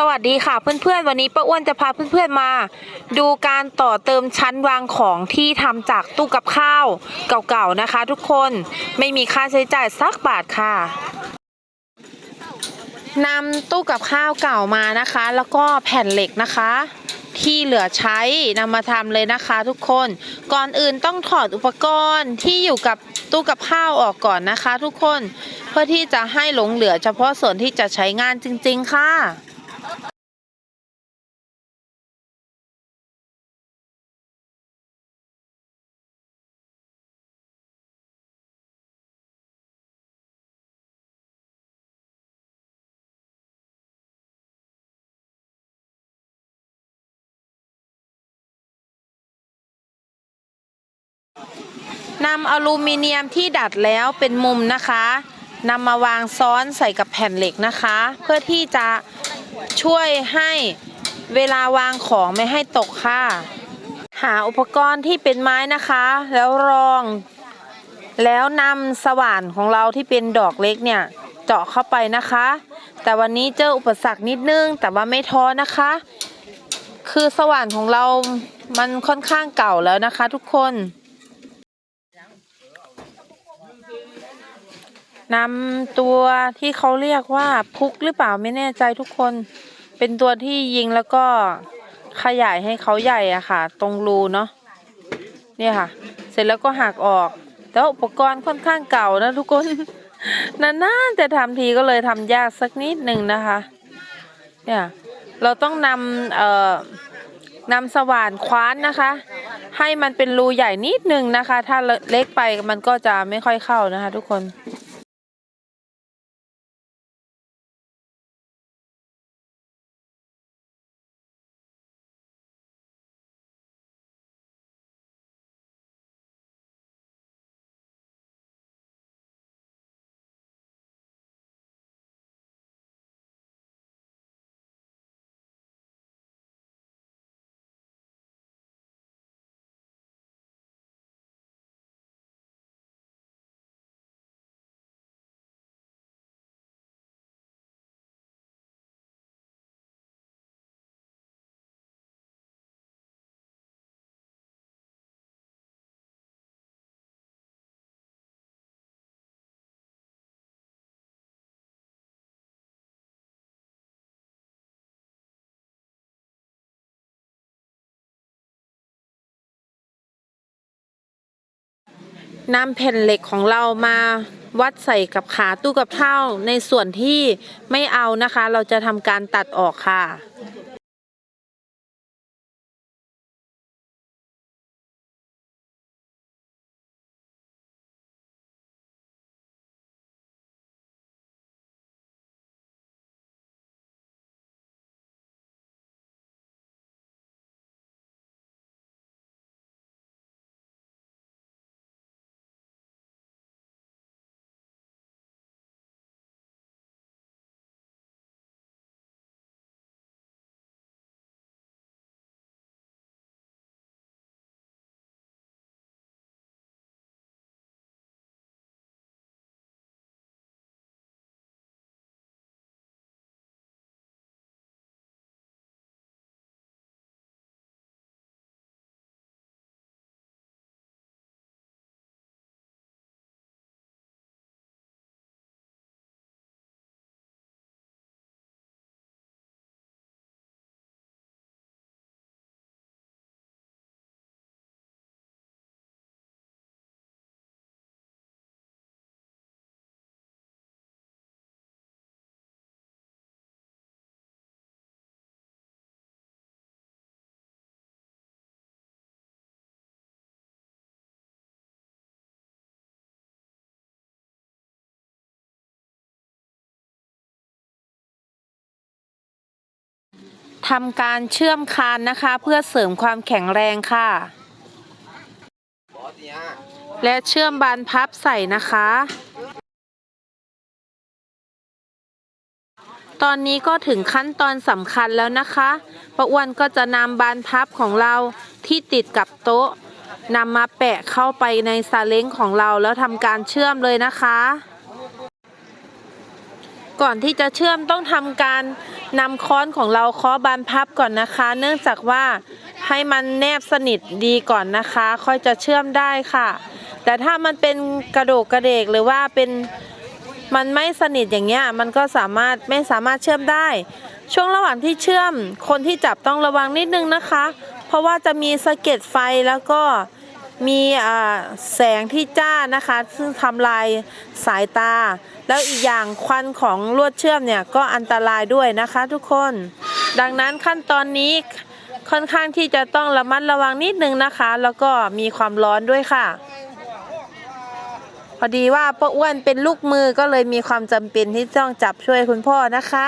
สวัสดีค่ะเพื่อนๆ วันนี้ป้าอ้วนจะพาเพื่อนๆมา ดูการต่อเติมชั้นวางของที่ทำจากตู้กับข้าวเก่าๆนะคะ ทุกคนไม่มีค่าใช้จ่ายสักบาทค่ะนำตู้กับข้าวเก่ามานะคะ แล้วก็แผ่นเหล็กนะคะ ที่เหลือใช้นำมาทำเลยนะคะ ทุกคนก่อนอื่นต้องถอดอุปกรณ์ที่อยู่กับตู้กับข้าวออกก่อนนะคะ ทุกคนเพื่อที่จะให้หลงเหลือเฉพาะส่วนที่จะใช้งานจริง ๆ ค่ะ นำอลูมิเนียมที่ดัดแล้วเป็นมุมนะคะนำมาวางซ้อนใส่กับแผ่นเหล็กนะคะ เพื่อที่จะช่วยให้เวลาวางของไม่ให้ตกค่ะ หาอุปกรณ์ที่เป็นไม้นะคะ แล้วรอง แล้วนำสว่านของเราที่เป็นดอกเล็กเนี่ยเจาะเข้าไปนะคะ แต่วันนี้เจออุปสรรคนิดนึง แต่ว่าไม่ท้อนะคะ คือสว่านของเรามันค่อนข้างเก่าแล้วนะคะทุกคน นำตัวที่เขาเรียกว่าพุกหรือเปล่าไม่แน่ใจทุกคน เป็นตัวที่ยิงแล้วก็ขยายให้เขาใหญ่อะค่ะ ตรงรูเนาะเนี่ยค่ะ เสร็จแล้วก็หักออก แต่อุปกรณ์ค่อนข้างเก่านะทุกคนนานๆจะทำทีก็เลยทำยากสักนิดหนึ่งนะคะ เนี่ยเราต้องนำเอ่อนำสว่านคว้านนะคะ ให้มันเป็นรูใหญ่นิดหนึ่งนะคะ ถ้าเล็กไปมันก็จะไม่ค่อยเข้านะคะ ทุกคน นำแผ่นเหล็กของเรามาวัดใส่กับขาตู้กับเท่าในส่วนที่ไม่เอานะคะ เราจะทำการตัดออกค่ะ ทำการเชื่อมคานนะคะ เพื่อเสริมความแข็งแรงค่ะ และเชื่อมบานพับใส่นะคะ ตอนนี้ก็ถึงขั้นตอนสำคัญแล้วนะคะป้าอ้วนก็จะนำบานพับของเราที่ติดกับโต๊ะนำมาแปะเข้าไปในซาเล้งของเราแล้วทำการเชื่อมเลยนะคะ ก่อนที่จะเชื่อมต้องทำการนำค้อนของเราเคาะบานพับก่อนนะคะ เนื่องจากว่าให้มันแนบสนิทดีก่อนนะคะ ค่อยจะเชื่อมได้ค่ะ แต่ถ้ามันเป็นกระโดกกระเดกหรือว่าเป็นมันไม่สนิทอย่างเงี้ยมันก็สามารถไม่สามารถเชื่อมได้ ช่วงระหว่างที่เชื่อม คนที่จับต้องระวังนิดนึงนะคะ เพราะว่าจะมีสะเก็ดไฟแล้วก็ มีแสงที่จ้านะคะ ซึ่งทำลายสายตา แล้วอีกอย่างควันของลวดเชื่อมเนี่ยก็อันตรายด้วยนะคะทุกคน ดังนั้นขั้นตอนนี้ค่อนข้างที่จะต้องระมัดระวังนิดนึงนะคะ แล้วก็มีความร้อนด้วยค่ะ พอดีว่าป้าอ้วนเป็นลูกมือก็เลยมีความจำเป็นที่ต้องจับช่วยคุณพ่อนะคะ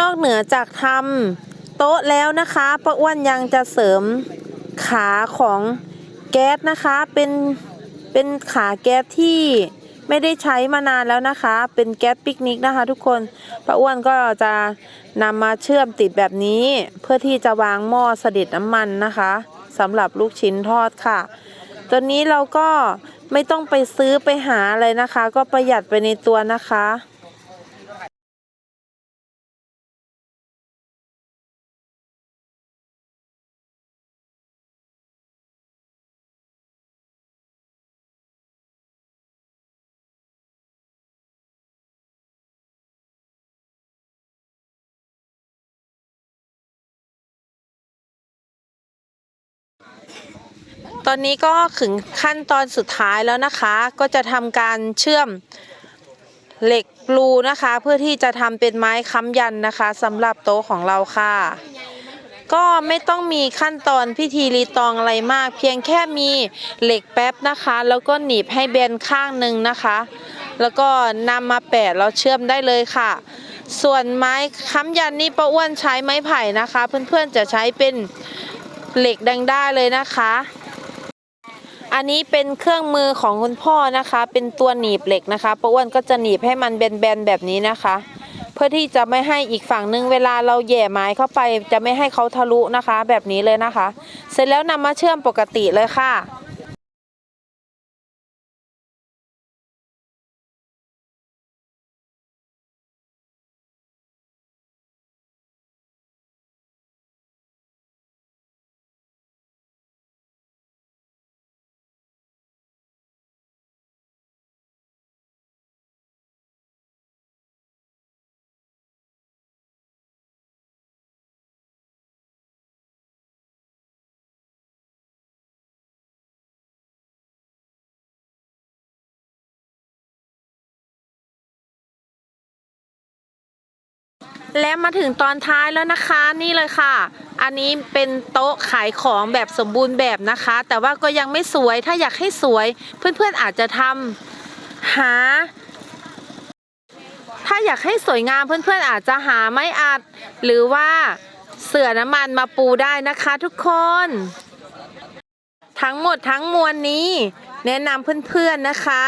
นอกเหนือจากทำโต๊ะแล้วนะคะป้าอ้วนยังจะเสริมขาของแก๊สนะคะเป็นเป็นขาแก๊สที่ไม่ได้ใช้มานานแล้วนะคะ เป็นแก๊สปิกนิกนะคะ ทุกคนป้าอ้วนก็จะนำมาเชื่อมติดแบบนี้ เพื่อที่จะวางหม้อเสด็จน้ำมันนะคะสำหรับลูกชิ้นทอดค่ะตัวนี้เราก็ไม่ต้องไปซื้อไปหาอะไรนะคะ ก็ประหยัดไปในตัวนะคะ ตอนนี้ก็ถึงขั้นตอนสุดท้ายแล้วนะคะ ก็จะทำการเชื่อมเหล็กปลูนะคะ เพื่อที่จะทำเป็นไม้ค้ำยันนะคะสำหรับโต๊ะของเราค่ะ ก็ไม่ต้องมีขั้นตอนพิธีรีตองอะไรมาก เพียงแค่มีเหล็กแป๊บนะคะ แล้วก็หนีบให้เบนข้างหนึ่งนะคะ แล้วก็นำมาแปะแล้วเชื่อมได้เลยค่ะ ส่วนไม้ค้ำยันนี่ป้าอ้วนใช้ไม้ไผ่นะคะ เพื่อนๆจะใช้เป็นเหล็กดังได้เลยนะคะ อันนี้เป็นเครื่องมือของคุณพ่อนะคะ เป็นตัวหนีบเหล็กนะคะป้าอ้วนก็จะหนีบให้มันแบนๆแบบนี้นะคะ เพื่อที่จะไม่ให้อีกฝั่งนึงเวลาเราแหย่ไม้เข้าไป จะไม่ให้เขาทะลุนะคะ แบบนี้เลยนะคะ เสร็จแล้วนำมาเชื่อมปกติเลยค่ะ และมาถึงตอนท้ายแล้วนะคะนี่เลยค่ะ อันนี้เป็นโต๊ะขายของแบบสมบูรณ์แบบนะคะ แต่ว่าก็ยังไม่สวยถ้าอยากให้สวย เพื่อนๆอาจจะทำหา ถ้าอยากให้สวยงามเพื่อนๆอาจจะหาไม้อัด หรือว่าเสื่อน้ำมันมาปูได้นะคะทุกคน ทั้งหมดทั้งมวลนี้ แนะนำเพื่อนๆนะคะ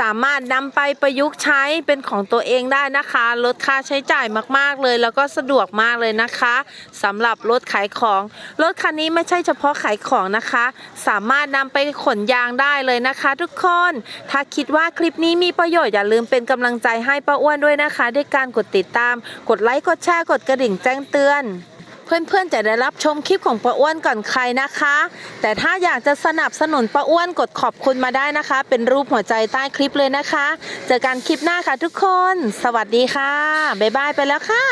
สามารถนำไปประยุกต์ใช้เป็นของตัวเองได้นะคะ ลดค่าใช้จ่ายมากๆเลย แล้วก็สะดวกมากเลยนะคะสำหรับรถขายของ รถคันนี้ไม่ใช่เฉพาะขายของนะคะ สามารถนำไปขนยางได้เลยนะคะ ทุกคน ถ้าคิดว่าคลิปนี้มีประโยชน์อย่าลืมเป็นกำลังใจให้ป้าอ้วนด้วยนะคะ ด้วยการกดติดตาม กดไลค์กดแชร์กดกระดิ่งแจ้งเตือน เพื่อนๆจะได้รับชมคลิปของป้าอ้วนก่อนใครนะคะ แต่ถ้าอยากจะสนับสนุนป้าอ้วนกดขอบคุณมาได้นะคะ เป็นรูปหัวใจใต้คลิปเลยนะคะ เจอกันคลิปหน้าค่ะทุกคน สวัสดีค่ะบ๊ายบายไปแล้วค่ะ